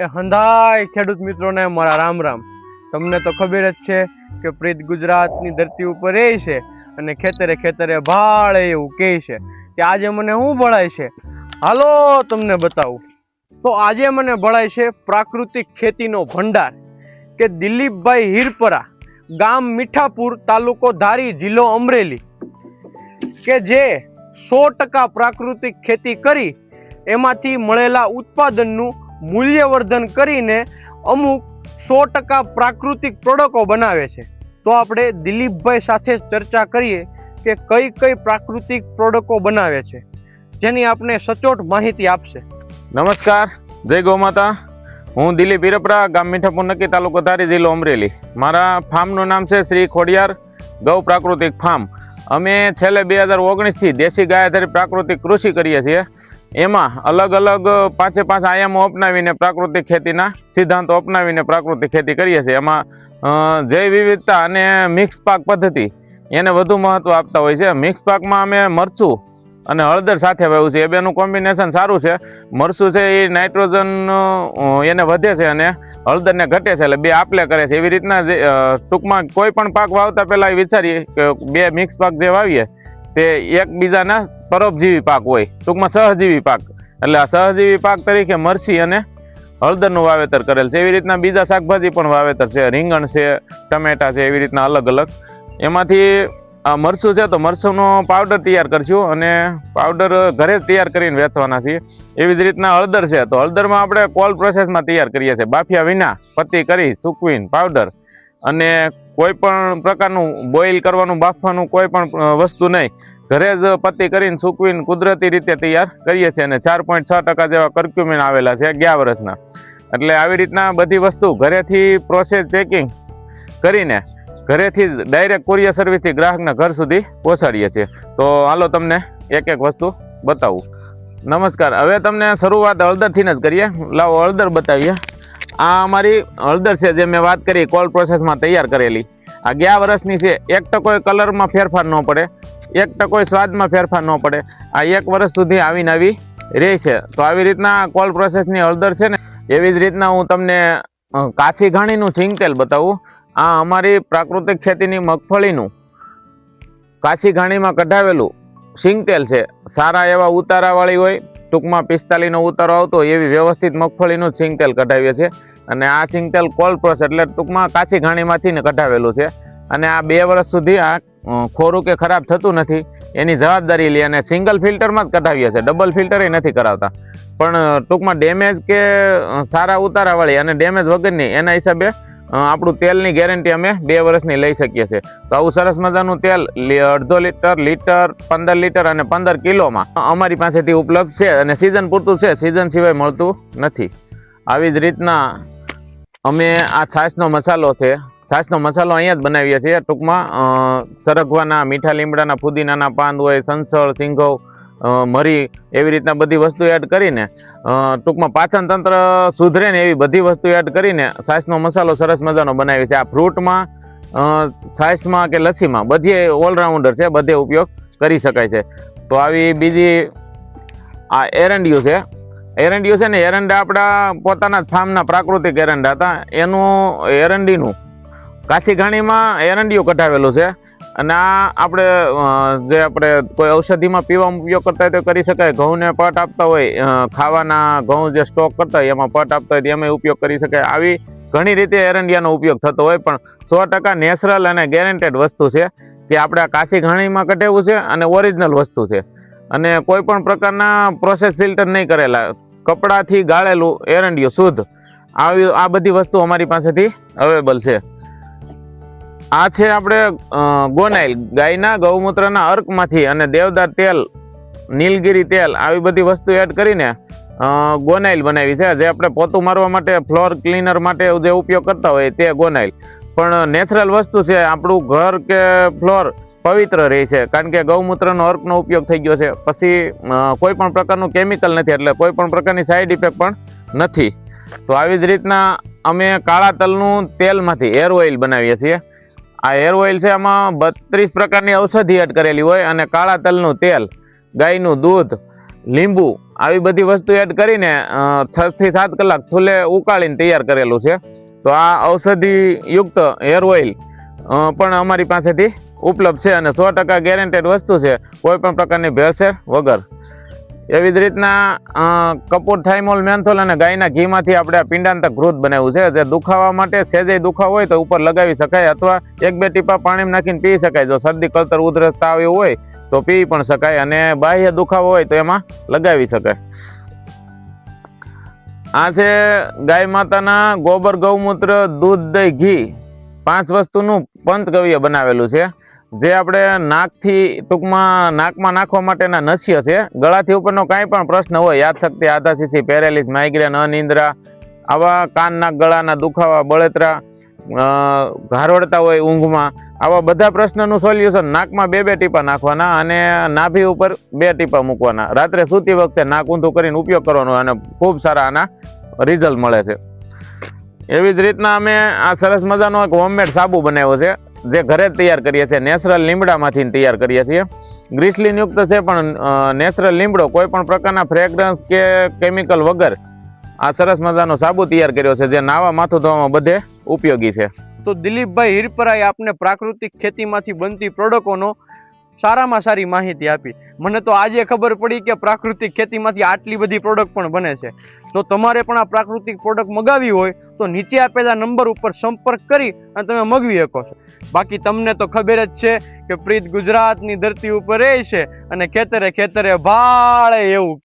એ હંધાય ખેડૂત મિત્રોને મારા રામ રામ. તમને તો ખબર જ છે કે પ્રીત ગુજરાતની ધરતી ઉપર રહે છે અને ખેતરે ખેતરે ભાળે એવું કહે છે કે આજે મને શું ભળાય છે? હાલો તમને બતાવું. તો આજે મને ભળાય છે પ્રાકૃતિક ખેતીનો ભંડાર કે દિલીપભાઈ હીરપરા, ગામ મીઠાપુર, તાલુકો ધારી, જિલ્લો અમરેલી, કે જે સો ટકા પ્રાકૃતિક ખેતી કરી, એમાંથી મળેલા ઉત્પાદનનું મૂલ્યવર્ધન કરીને અમુક સો ટકા પ્રાકૃતિક પ્રોડક્ટો બનાવે છે. તો આપણે દિલીપભાઈ સાથે ચર્ચા કરીએ કે કઈ કઈ પ્રાકૃતિક પ્રોડક્ટો બનાવે છે, જેની આપણે સચોટ માહિતી આપશે. નમસ્કાર, જય ગૌમાતા હું દિલીપ વીરપરા ગામ મીઠાપુર, નક્કી તાલુકો ધારી જિલ્લો અમરેલી. મારા ફાર્મનું નામ છે શ્રી ખોડિયાર ગૌ પ્રાકૃતિક ફાર્મ. અમે છેલ્લે બે હજાર ઓગણીસથી દેશી ગાય આધારિત પ્રાકૃતિક કૃષિ કરીએ છીએ. એમાં અલગ અલગ પાંચે પાંચ આયામો અપનાવીને પ્રાકૃતિક ખેતીના સિદ્ધાંતો અપનાવીને પ્રાકૃતિક ખેતી કરીએ છીએ. એમાં જૈવ વિવિધતા અને મિક્સ પાક પદ્ધતિ એને વધુ મહત્ત્વ આપતા હોય છે. મિક્સ પાકમાં અમે મરચું અને હળદર સાથે વાવ્યું છે. એ બેનું કોમ્બિનેશન સારું છે. મરસું છે એ નાઇટ્રોજન એને વધે છે અને હળદરને ઘટે છે. એટલે બે આપલે કરે છે. એવી રીતના ટૂંકમાં કોઈ પણ પાક વાવતા પહેલાં વિચારીએ કે બે મિક્સ પાક જે વાવીએ તે એકબીજાના પરોપજીવી પાક હોય, ટૂંકમાં સહજીવી પાક. એટલે આ સહજીવી પાક તરીકે મરસી અને હળદરનું વાવેતર કરેલ છે. એવી રીતના બીજા શાકભાજી પણ વાવેતર છે. રીંગણ છે, ટમેટા છે, એવી રીતના અલગ અલગ. એમાંથી આ મરસું છે તો મરસુંનો પાવડર તૈયાર કરશું અને પાવડર ઘરે જ તૈયાર કરીને વેચવાના છીએ. એવી જ રીતના હળદર છે તો હળદરમાં આપણે કોલ્ડ પ્રોસેસમાં તૈયાર કરીએ છીએ. બાફિયા વિના પત્તી કરી, સૂકવીને પાવડર અને કોઈ પણ પ્રકારનું બોઇલ કરવાનું, બાફવાનું કોઈ પણ વસ્તુ નહીં. ઘરે જ પત્તી કરીને સૂકવીને કુદરતી રીતે તૈયાર કરીએ છીએ અને ચાર પોઈન્ટ છ ટકા જેવા કર્ક્યુમિન આવેલા છે ગયા વર્ષના. એટલે આવી રીતના બધી વસ્તુ ઘરેથી પ્રોસેસ પેકિંગ કરીને ઘરેથી જ ડાયરેક્ટ કુરિયર સર્વિસથી ગ્રાહકના ઘર સુધી પહોંચાડીએ છીએ. તો હાલો તમને એક એક વસ્તુ બતાવું. નમસ્કાર. હવે તમને શરૂઆત હળદરથી જ કરીએ. લાવો હળદર બતાવીએ. આ અમારી હળદર છે જે મેં વાત કરી કોલ પ્રોસેસમાં તૈયાર કરેલી. આ ગયા વર્ષની છે, એક ટકોય કલરમાં ફેરફાર ન પડે, એક ટકોય સ્વાદમાં ફેરફાર ન પડે. આ એક વર્ષ સુધી આવીને આવી રહે છે. તો આવી રીતના કોલ પ્રોસેસની હળદર છે ને, એવી જ રીતના હું તમને કાચી ઘાણીનું સિંગ બતાવું. આ અમારી પ્રાકૃતિક ખેતીની મગફળીનું કાચી ઘાણીમાં કઢાવેલું સિંગતેલ છે. સારા એવા ઉતારાવાળી હોય ટૂંકમાં પિસ્તાલીનો ઉતારો આવતો એવી વ્યવસ્થિત મગફળીનું સિંગ તેલ કઢાવીએ છીએ. અને આ સિંગ કોલપ્રોસ એટલે ટૂંકમાં કાચી ઘાણીમાંથી ને કઢાવેલું છે. અને આ બે વર્ષ સુધી આ ખોરું કે ખરાબ થતું નથી, એની જવાબદારી લે અને સિંગલ ફિલ્ટરમાં જ કઢાવીએ છીએ. ડબલ ફિલ્ટર નથી કરાવતા. પણ ટૂંકમાં ડેમેજ કે સારા ઉતારાવાળી અને ડેમેજ વગરની એના હિસાબે આપણું તેલની ગેરંટી અમે બે વર્ષની લઈ શકીએ છીએ. તો આવું સરસ મજાનું તેલ અડધો લીટર લીટર, પંદર લીટર અને પંદર કિલોમાં અમારી પાસેથી ઉપલબ્ધ છે અને સિઝન પૂરતું છે. સિઝન સિવાય મળતું નથી. આવી જ રીતના અમે આ છાશનો મસાલો છે. છાશનો મસાલો અહીંયા જ બનાવીએ છીએ. ટૂંકમાં સરગવાના, મીઠા લીમડાના, ફુદીનાના પાન હોય, સંસળ સિંઘવ મરી એવી રીતના બધી વસ્તુ એડ કરીને ટૂંકમાં પાચન તંત્ર સુધરે ને એવી બધી વસ્તુ એડ કરીને છાશનો મસાલો સરસ મજાનો બનાવીએ છે. આ ફ્રૂટમાં છાશમાં કે લસ્સીમાં બધી ઓલરાઉન્ડર છે, બધે ઉપયોગ કરી શકાય છે. તો આવી બીજી આ એરંડિયું છે. એરંડિયું છે ને, એરંડા આપણા પોતાના ફાર્મના પ્રાકૃતિક એરંડા હતા. એનું, એરંડીનું કાછી ઘાણીમાં એરંડિયું કઢાવેલું છે. અને આ આપણે જે આપણે કોઈ ઔષધિમાં પીવામાં ઉપયોગ કરતા હોય તો કરી શકાય. ઘઉંને પટ આપતા હોય ખાવાના ઘઉં જે સ્ટોક કરતા હોય, એમાં પટ આપતા હોય એમાં ઉપયોગ કરી શકાય. આવી ઘણી રીતે એરંડિયાનો ઉપયોગ થતો હોય, પણ સો ટકા નેચરલ અને ગેરંટેડ વસ્તુ છે કે આપણે કાચી ઘાણીમાં કઢેવું છે અને ઓરિજિનલ વસ્તુ છે. અને કોઈ પણ પ્રકારના પ્રોસેસ ફિલ્ટર નહીં કરેલા. કપડાથી ગાળેલું એરંડિયું શુદ્ધ. આવી, આ બધી વસ્તુ અમારી પાસેથી અવેલેબલ છે. આ છે આપણે ગોનાઇલ. ગાયના, ગૌમૂત્રના અર્કમાંથી અને દેવદાર તેલ, નીલગિરી તેલ, આવી બધી વસ્તુ એડ કરીને ગોનાઇલ બનાવી છે. જે આપણે પોતું મારવા માટે, ફ્લોર ક્લીનર માટે જે ઉપયોગ કરતા હોય તે ગોનાઇલ. પણ નેચરલ વસ્તુ છે, આપણું ઘર કે ફ્લોર પવિત્ર રહે છે, કારણ કે ગૌમૂત્રનો અર્કનો ઉપયોગ થઈ ગયો છે. પછી કોઈ પણ પ્રકારનું કેમિકલ નથી, એટલે કોઈ પણ પ્રકારની સાઈડ ઇફેક્ટ પણ નથી. તો આવી જ રીતના અમે કાળા તલનું તેલમાંથી એર ઓઇલ બનાવીએ છીએ. આ હેર ઓઇલ છે આમાં બત્રીસ પ્રકારની ઔષધિ એડ કરેલી હોય અને કાળા તલનું તેલ, ગાયનું દૂધ, લીંબુ આવી બધી વસ્તુ એડ કરીને છથી સાત કલાક ચૂલે ઉકાળીને તૈયાર કરેલું છે. તો આ ઔષધિયુક્ત હેર ઓઇલ પણ અમારી પાસેથી ઉપલબ્ધ છે અને સો ટકા ગેરંટેડ વસ્તુ છે. કોઈ પણ પ્રકારની ભેળસેળ વગર. એવી જ રીતના કપૂર થાઇમોલ મેન્થોલ અને ગાયના ઘીમાંથી આપણે આ પિંડાંતક ઘૃત બનાવ્યું છે. જે દુખાવા માટે સેજે દુખાવો હોય તો ઉપર લગાવી શકાય અથવા એક બે ટીપા પાણીમાં નાખીને પી શકાય. જો શરદી, કળતર ઉધરસ તાવ હોય તો પી પણ શકાય અને બાહ્ય દુખાવો હોય તો એમાં લગાવી શકાય. આ છે ગાય માતાના ગોબર, ગૌમૂત્ર, દૂધ, દહીં, ઘી પાંચ વસ્તુનું પંચગવ્ય બનાવેલું છે. જે આપણે નાકથી ટૂંકમાં નાકમાં નાખવા માટેના નસ્ય છે. ગળાથી ઉપરનો કાંઈ પણ પ્રશ્ન હોય યાદશક્તિ આધાશીથી પેરેલિસ, માઇગ્રેન, અનિંદ્રા, આવા કાન, નાક, ગળાના દુખાવા, બળતરા ઘારોડતા હોય ઊંઘમાં, આવા બધા પ્રશ્નનું સોલ્યુશન નાકમાં બે બે ટીપા નાખવાના અને નાભી ઉપર બે ટીપા મૂકવાના. રાત્રે સૂતી વખતે નાક ઊંધું કરીને ઉપયોગ કરવાનો અને ખૂબ સારા આના રિઝલ્ટ મળે છે. એવી જ રીતના અમે આ સરસ મજાનો એક હોમમેડ સાબુ બનાવ્યો છે. જે ઘરે જ તૈયાર કરીએ છીએ. નેચરલ લીમડામાંથી તૈયાર કરીએ છીએ. ગ્રીસલીનયુક્ત છે, પણ નેચરલ લીમડો કોઈ પણ પ્રકારના ફ્રેગ્રન્સ કે કેમિકલ વગર આ સરસ મજાનો સાબુ તૈયાર કર્યો છે, જે નાવા માથું ધોવામાં બધે ઉપયોગી છે. તો દિલીપભાઈ હિરપરાએ આપને પ્રાકૃતિક ખેતીમાંથી બનતી પ્રોડક્ટોનો સારામાં સારી માહિતી આપી. મને તો આજે ખબર પડી કે પ્રાકૃતિક ખેતીમાંથી આટલી બધી પ્રોડક્ટ પણ બને છે. તો તમારે પણ આ પ્રાકૃતિક પ્રોડક્ટ મગાવી હોય તો નીચે આપેલા નંબર ઉપર સંપર્ક કરી અને તમે મગવી શકો છો. બાકી તમને તો ખબર જ છે કે પ્રીત ગુજરાતની ધરતી ઉપર રહે છે અને ખેતરે ખેતરે ભાળે એવું